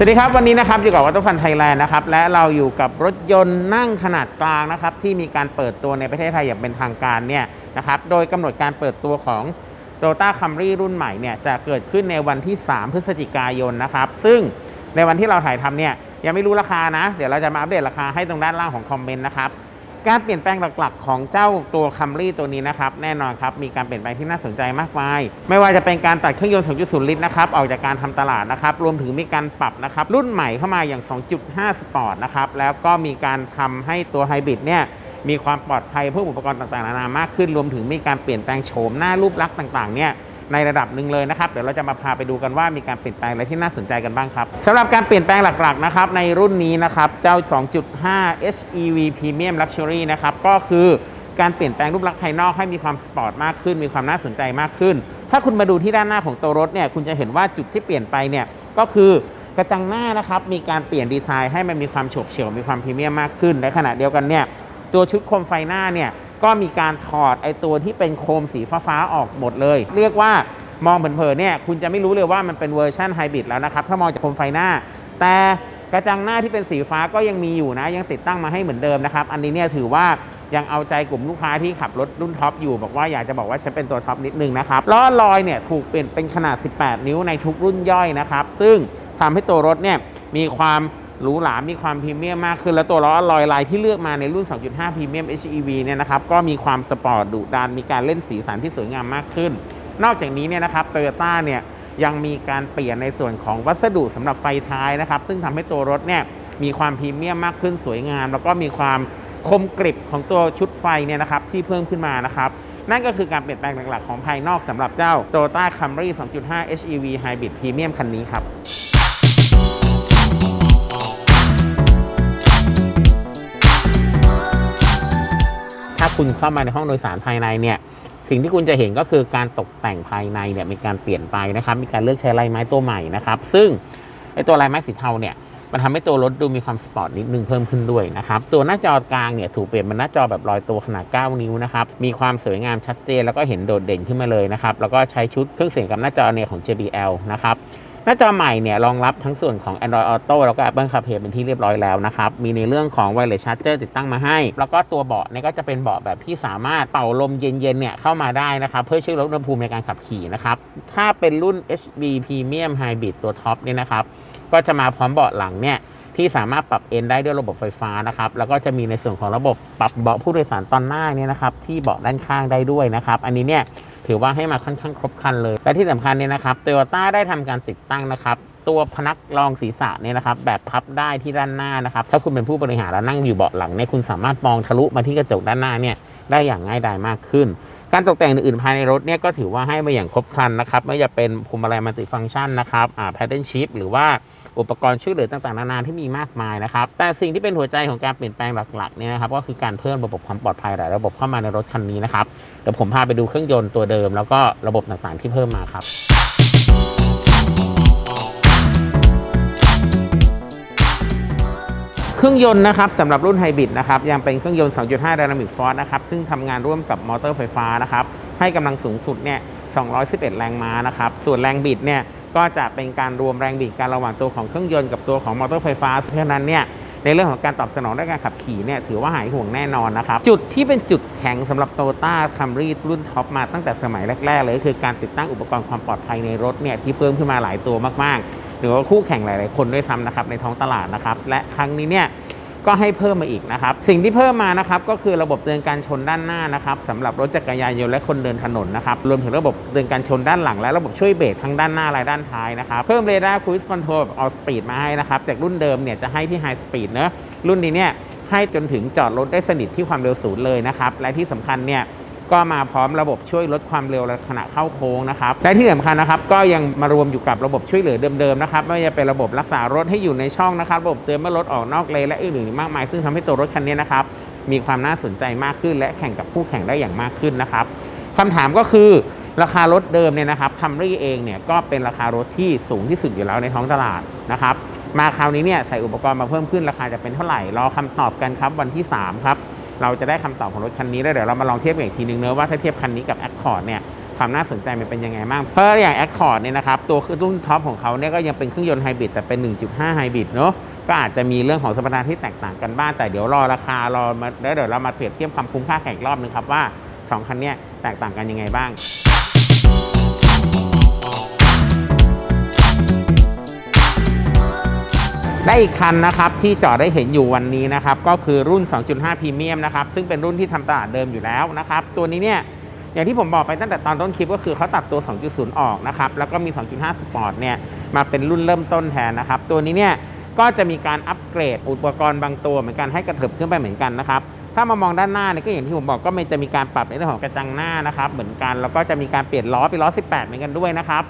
สวัสดีครับวันนี้นะครับอยู่กับวัตถุฟันไทยแลนด์นะครับและเราอยู่กับรถยนต์นั่งขนาดกลางนะครับที่มีการเปิดตัวในประเทศไทยอย่างเป็นทางการเนี่ยนะครับโดยกำหนดการเปิดตัวของ t o y o t a Camry รุ่นใหม่เนี่ยจะเกิดขึ้นในวันที่ 3 พฤศจิกายนนะครับซึ่งในวันที่เราถ่ายทำเนี่ยยังไม่รู้ราคานะ เดี๋ยวเราจะมาอัปเดตราคาให้ตรงด้านล่างของคอมเมนต์นะครับ การเปลี่ยนแปลงหลักๆ ของเจ้าตัว Camry ตัวนี้นะครับแน่นอนครับมีการเปลี่ยนแปลงที่น่าสนใจมากมาย ไม่ว่าจะเป็นการตัดเครื่องยนต์ 2.0 ลิตรนะครับออกจากการทำตลาดนะครับรวมถึงมีการปรับนะครับรุ่นใหม่เข้ามาอย่าง 2.5 สปอร์ตนะครับแล้วก็มีการทำให้ตัวไฮบริดเนี่ยมีความปลอดภัยเพิ่มอุปกรณ์ต่างๆนานามากขึ้น รวมถึงมีการเปลี่ยนแปลงโฉมหน้ารูปลักษณ์ต่างๆเนี่ย ในระดับหนึ่งเลยนะครับ เดี๋ยวเราจะมาพาไปดูกันว่ามีการเปลี่ยนแปลงอะไรที่น่าสนใจกันบ้างครับสำหรับการเปลี่ยนแปลงหลักๆนะครับในรุ่นนี้นะครับเจ้า 2.5 HEV Premium Luxury นะครับก็คือการเปลี่ยนแปลงรูปลักษณ์ภายนอกให้มีความสปอร์ตมากขึ้น มีความน่าสนใจมากขึ้น ถ้าคุณมาดูที่ด้านหน้าของตัวรถเนี่ยคุณจะเห็นว่าจุดที่เปลี่ยนไปเนี่ยก็คือกระจังหน้านะครับมีการเปลี่ยนดีไซน์ให้มันมีความโฉบเฉี่ยวมีความพรีเมียมมากขึ้นในขณะเดียวกันเนี่ยตัวชุดโคมไฟหน้าเนี่ย ก็มีการถอดไอตัวที่เป็นโคมสีฟ้าๆออกหมดเลย เรียกว่ามองเผินๆเนี่ยคุณจะไม่รู้เลยว่ามันเป็นเวอร์ชันไฮบริดแล้วนะครับ ถ้ามองจากโคมไฟหน้า แต่กระจังหน้าที่เป็นสีฟ้าก็ยังมีอยู่นะ ยังติดตั้งมาให้เหมือนเดิมนะครับ อันนี้เนี่ยถือว่ายังเอาใจกลุ่มลูกค้าที่ขับรถรุ่นท็อปอยู่ บอกว่าอยากจะบอกว่าฉันเป็นตัวท็อปนิดนึงนะครับล้อลอยเนี่ยถูกเปลี่ยนเป็นขนาด 18 นิ้วในทุกรุ่นย่อยนะครับ ซึ่งทำให้ตัวรถเนี่ยมีความ หรูหรา มีความพรีเมียมมากขึ้น แล้วตัวล้อลอยลายที่เลือกมาในรุ่น 2.5 พรีเมียม HEV เนี่ยนะครับ ก็มีความสปอร์ตดุดัน มีการเล่นสีสันที่สวยงามมากขึ้น นอกจากนี้เนี่ยนะครับโตโยต้าเนี่ยยังมีการเปลี่ยนในส่วนของวัสดุสำหรับไฟท้ายนะครับ ซึ่งทำให้ตัวรถเนี่ยมีความพรีเมียมมากขึ้นสวยงาม แล้วก็มีความคมกริบของตัวชุดไฟเนี่ยนะครับที่เพิ่มขึ้นมานะครับนั่นก็คือการเปลี่ยนแปลงหลักๆของภายนอกสำหรับเจ้า Toyota Camry 2.5 HEV Hybrid Premium คันนี้ครับ คุณเข้ามาในห้องโดยสารภายในเนี่ยสิ่งที่คุณจะเห็นก็คือการตกแต่งภายในเนี่ยมีการเปลี่ยนไปนะครับ มีการเลือกใช้ลายไม้ตัวใหม่นะครับ ซึ่งไอตัวลายไม้สีเทาเนี่ยมันทำให้ตัวรถดูมีความสปอร์ตนิดนึงเพิ่มขึ้นด้วยนะครับ ตัวหน้าจอกลางเนี่ยถูกเปลี่ยนเป็นหน้าจอแบบลอยตัวขนาด 9 นิ้วนะครับ มีความสวยงามชัดเจนแล้วก็เห็นโดดเด่นขึ้นมาเลยนะครับ แล้วก็ใช้ชุดเครื่องเสียงกับหน้าจอเนี่ยของ JBL นะครับ หน้าจอใหม่เนี่ยรองรับทั้งส่วนของ Android Auto แล้วก็ Apple CarPlay เป็นที่เรียบร้อยแล้วนะครับ มีในเรื่องของ Wireless Charger ติดตั้งมาให้ แล้วก็ตัวเบาะเนี่ยก็จะเป็นเบาะแบบที่สามารถเป่าลมเย็นๆเนี่ยเข้ามาได้นะครับ เพื่อช่วยลดอุณหภูมิในการขับขี่นะครับ ถ้าเป็นรุ่น HB Premium Hybrid ตัวท็อปเนี่ยนะครับ ก็จะมาพร้อมเบาะหลังเนี่ย ที่สามารถปรับเอนได้ด้วยระบบไฟฟ้านะครับ แล้วก็จะมีในส่วนของระบบปรับเบาะผู้โดยสารตอนหน้าเนี่ยนะครับ ที่เบาะด้านข้างได้ด้วยนะครับ อันนี้เนี่ยถือว่าให้มาค่อนข้างครบครันเลย และที่สำคัญเนี่ยนะครับโตโยต้าได้ทำการติดตั้งนะครับ ตัวพนักรองศีรษะเนี่ยนะครับ แบบพับได้ที่ด้านหน้านะครับ ถ้าคุณเป็นผู้บริหารแล้วนั่งอยู่เบาะหลังเนี่ยคุณสามารถมองทะลุมาที่กระจกด้านหน้าเนี่ยได้อย่างง่ายดายมากขึ้น การตกแต่งอื่นๆภายในรถเนี่ยก็ถือว่าให้มาอย่างครบครันนะครับ ไม่ว่าจะเป็นพวงมาลัยมัลติฟังก์ชันนะครับอ่า paddle shift หรือว่า อุปกรณ์ช่วยเหลือต่างๆนานาที่มีมากมายนะครับ แต่สิ่งที่เป็นหัวใจของการเปลี่ยนแปลงหลักๆเนี่ยนะครับก็คือการเพิ่มระบบความปลอดภัยหลายระบบเข้ามาในรถคันนี้นะครับเดี๋ยวผมพาไปดูเครื่องยนต์ตัวเดิม แล้วก็ระบบต่างๆที่เพิ่มมาครับเครื่องยนต์นะครับสำหรับรุ่นไฮบริดนะครับยังเป็นเครื่องยนต์ 2.5 Dynamic Force นะครับซึ่งทำงานร่วมกับมอเตอร์ไฟฟ้านะครับให้กำลังสูงสุดเนี่ย 211 แรงม้านะครับส่วนแรงบิดเนี่ย ก็จะเป็นการรวมแรงบิดการระหว่างตัวของเครื่องยนต์กับตัวของมอเตอร์ไฟฟ้า เพราะฉะนั้นเนี่ยในเรื่องของการตอบสนองด้านการขับขี่เนี่ยถือว่าหายห่วงแน่นอนนะครับ จุดที่เป็นจุดแข็งสำหรับโตโยต้าคัมรี่รุ่นท็อปมาตั้งแต่สมัยแรก ๆ เลยก็คือการติดตั้งอุปกรณ์ความปลอดภัยในรถเนี่ยที่เพิ่มขึ้นมาหลายตัวมากๆ หรือว่าคู่แข่งหลาย ๆ คนด้วยซ้ำนะครับในท้องตลาดนะครับและครั้งนี้เนี่ย ก็ให้เพิ่มมาอีกนะครับ สิ่งที่เพิ่มมานะครับก็คือระบบเตือนการชนด้านหน้านะครับสำหรับรถจักรยานยนต์และคนเดินถนนนะครับรวมถึงระบบเตือนการชนด้านหลังและระบบช่วยเบรกทั้งด้านหน้าและด้านท้ายนะครับเพิ่มเรดาร์คูสคอนโทรลแบบออสปีดมาให้นะครับจากรุ่นเดิมเนี่ยจะให้ที่ไฮสปีดเนอะรุ่นนี้เนี่ยให้จนถึงจอดรถได้สนิทที่ความเร็วศูนย์เลยนะครับและที่สำคัญเนี่ย ก็มาพร้อมระบบช่วยลดความเร็วในขณะเข้าโค้งนะครับและที่สำคัญนะครับก็ยังมารวมอยู่กับระบบช่วยเหลือเดิมๆนะครับไม่ว่าจะเป็นระบบรักษารถให้อยู่ในช่องนะครับระบบเตือนเมื่อรถออกนอกเลนและอื่นๆมากมาย ซึ่งทำให้ตัวรถคันนี้นะครับมีความน่าสนใจมากขึ้น และแข่งกับคู่แข่งได้อย่างมากขึ้นนะครับคำถามก็คือราคารถเดิมเนี่ยนะครับคัมรี่เองเนี่ยก็เป็นราคารถที่สูงที่สุดอยู่แล้วในท้องตลาดนะครับมาคราวนี้เนี่ยใส่อุปกรณ์มาเพิ่มขึ้นราคาจะเป็นเท่าไหร่รอคำตอบกันครับวันที่สามครับ เราจะได้คำตอบของรถคันนี้แล้วเดี๋ยวเรามาลองเทียบกันอีกทีนึงเนอะว่าถ้าเทียบคันนี้กับ Accord เนี่ยความน่าสนใจมันเป็นยังไงบ้าง เพราะอย่าง Accord เนี่ยนะครับตัวรุ่นท็อปของเขาเนี่ยก็ยังเป็นเครื่องยนต์ไฮบริดแต่เป็น 1.5 ไฮบริดเนาะก็อาจจะมีเรื่องของสมรรถนะที่แตกต่างกันบ้างแต่เดี๋ยวรอราคารอมาแล้วเดี๋ยวเรามาเปรียบเทียบความคุ้มค่าแข่งรอบนึงครับว่า 2 คันเนี้ยแตกต่างกันยังไงบ้าง และอีกคันนะครับที่จอดได้เห็นอยู่วันนี้นะครับก็คือรุ่น 2.5 พรีเมียมนะครับซึ่งเป็นรุ่นที่ทำตลาดเดิมอยู่แล้วนะครับตัวนี้เนี่ยอย่างที่ผมบอกไปตั้งแต่ตอนต้นคลิปก็คือเขาตัดตัว 2.0 ออกนะครับแล้วก็มี 2.5 สปอร์ตเนี่ยมาเป็นรุ่นเริ่มต้นแทนนะครับตัวนี้เนี่ยก็จะมีการอัปเกรดอุปกรณ์บางตัวเหมือนกันให้กระเถิบขึ้นไปเหมือนกันนะครับถ้ามามองด้านหน้าเนี่ยก็อย่างที่ผมบอกก็มันจะมีการปรับในเรื่องของกระจังหน้านะครับเหมือนกันแล้วก็จะมีการเปลี่ยนล้อเป็นล้อ 18 เหมือนกันด้วยนะครับ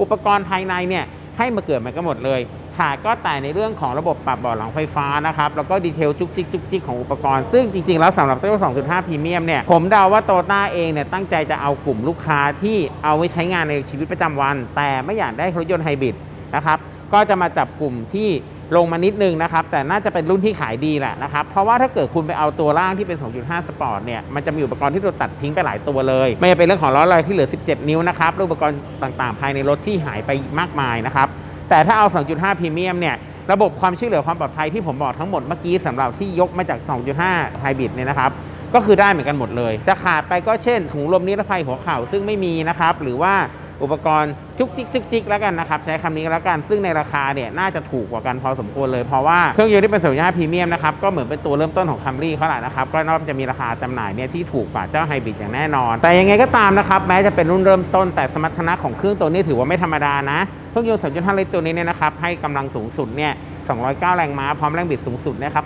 อุปกรณ์ภายในเนี่ย ให้มาเกิดมันก็หมดเลย ขาดก็แต่ในเรื่องของระบบปรับเบาะหลังไฟฟ้านะครับแล้วก็ดีเทลจุกจิกจุกจิกของอุปกรณ์ซึ่งจริง ๆ แล้วสำหรับเซล2.5พรีเมียมเนี่ยผมเดาว่าโตต้าเองเนี่ยตั้งใจจะเอากลุ่มลูกค้าที่เอาไว้ใช้งานในชีวิตประจำวัน แต่ไม่อยากได้รถยนต์ไฮบริด นะครับ ก็จะมาจับกลุ่มที่ลงมานิดนึงนะครับ แต่น่าจะเป็นรุ่นที่ขายดีแหละนะครับ เพราะว่าถ้าเกิดคุณไปเอาตัวล่างที่เป็น 2.5 สปอร์ตเนี่ย มันจะมีอุปกรณ์ที่เราตัดทิ้งไปหลายตัวเลย ไม่ว่าเป็นเรื่องของล้อลอยที่เหลือ 17 นิ้วนะครับอุปกรณ์ต่างๆ ภายในรถที่หายไปมากมายนะครับ แต่ถ้าเอา 2.5พรีเมียมเนี่ย ระบบความช่วยเหลือความปลอดภัยที่ผมบอกทั้งหมดเมื่อกี้สำหรับที่ยกมาจาก 2.5ไฮบริดเนี่ยนะครับก็คือได้เหมือนกันหมดเลย จะขาดไปก็เช่นถุงลมนิรภัยหัวเข่าซึ่งไม่มีนะครับหรือว่า อุปกรณ์จุกจิกจุกจิกแล้วกันนะครับ ใช้คำนี้แล้วกันซึ่งในราคาเนี่ยน่าจะถูกกว่ากันพอสมควรเลย เพราะว่าเครื่องยนต์ที่เป็น2.5พรีเมียมนะครับก็เหมือนเป็นตัวเริ่มต้นของคัมรี่เขาแหละนะครับก็น่าจะมีราคาจำหน่ายเนี่ยที่ถูกกว่าเจ้าไฮบริดอย่างแน่นอน แต่ยังไงก็ตามนะครับแม้จะเป็นรุ่นเริ่มต้นแต่สมรรถนะของเครื่องตัวนี้ถือว่าไม่ธรรมดานะเครื่องยนต์2.5ลิตรตัวนี้เนี่ยนะครับให้กำลังสูงสุดเนี่ย209 แรงม้าพร้อมแรงบิดสูงสุดนะครับ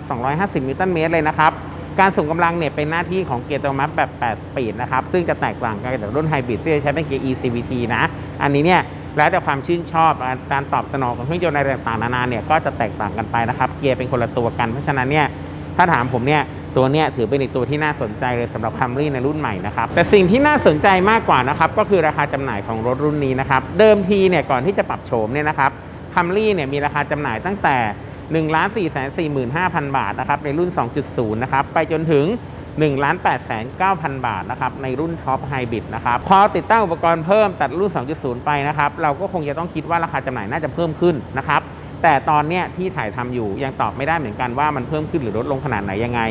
250 นิวตันเมตรเลยนะครับ การส่งกำลังเนี่ยเป็นหน้าที่ของเกียร์อัตโนมัแบบ 8 สปีดนะครับ ซึ่งจะแตกต่างกันจากรุ่นไฮบริดที่จะใช้เป็นเกียร์ eCVT นะ อันนี้เนี่ยแล้วแต่ความชื่นชอบการตอบสนองของเครื่องยนต์อะไรต่างๆนานาเนี่ยก็จะแตกต่างกันไปนะครับ เกียร์เป็นคนละตัวกัน เพราะฉะนั้นเนี่ยถ้าถามผมเนี่ยตัวเนี้ยถือเป็นอีกตัวที่น่าสนใจเลยสำหรับ Camry ในรุ่นใหม่นะครับแต่สิ่งที่น่าสนใจมากกว่านะครับก็คือราคาจำหน่ายของรถรุ่นนี้นะครับเดิมทีเนี่ยก่อนที่จะปรับโฉมเนี่ยนะครับคัมรี่เนี่ยมีราคาจำหน่ายตั้งแต่ 1 4 4 5 0 0 0 บาทนะครับในรุ่น 2.0 นะครับไปจนถึง 1 8 9 0 0 0 บาทนะครับในรุ่นท็อปไฮบริดนะครับพอติดตั้งอุปกรณ์เพิ่มตัดรุ่น 2.0 ไปนะครับเราก็คงจะต้องคิดว่าราคาจำหน่ายน่าจะเพิ่มขึ้นนะครับแต่ตอนเนี้ยที่ถ่ายทำอยู่ยังตอบไม่ได้เหมือนกันว่ามันเพิ่มขึ้นหรือลดลงขนาดไหนยังไง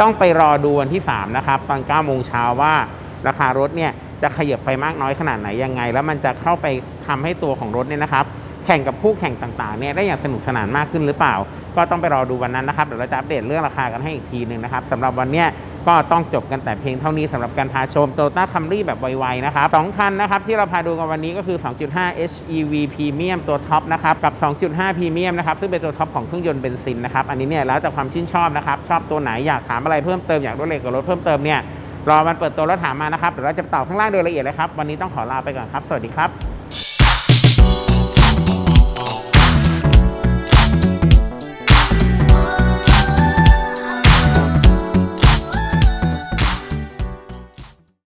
ต้องไปรอดูวันที่ 3 นะครับ ตอน9โมงเช้าว่าราคารถเนี่ยจะขยับไปมากน้อยขนาดไหนยังไง แล้วมันจะเข้าไปทำให้ตัวของรถเนี่ยนะครับ แข่งกับคู่แข่งต่างๆเนี่ยได้อย่างสนุกสนานมากขึ้นหรือเปล่า ก็ต้องไปรอดูวันนั้นนะครับเดี๋ยวเราจะอัปเดตเรื่องราคากันให้อีกทีหนึ่งนะครับสำหรับวันนี้ก็ต้องจบกันแต่เพียงเท่านี้สำหรับการพาชม Toyota Camry แบบไวๆนะครับสองคันนะครับที่เราพาดูกันวันนี้ก็คือ 2.5 HEV Premium ตัวท็อปนะครับกับ 2.5 Premium นะครับซึ่งเป็นตัวท็อปของเครื่องยนต์เบนซินนะครับอันนี้เนี่ยแล้วแต่ความชื่นชอบนะครับชอบตัวไหนอยากถามอะไรเพิ่มเติมอยากรู้เกี่ยวกับรถเพิ่มเติมเนี่ยรอมันเปิดตัวรถถามมานะครับเดี๋ยวเราจะตอบข้างล่างโดยละเอียดเลยครับวันนี้ต้องขอลาไปก่อนครับ สวัสดีครับ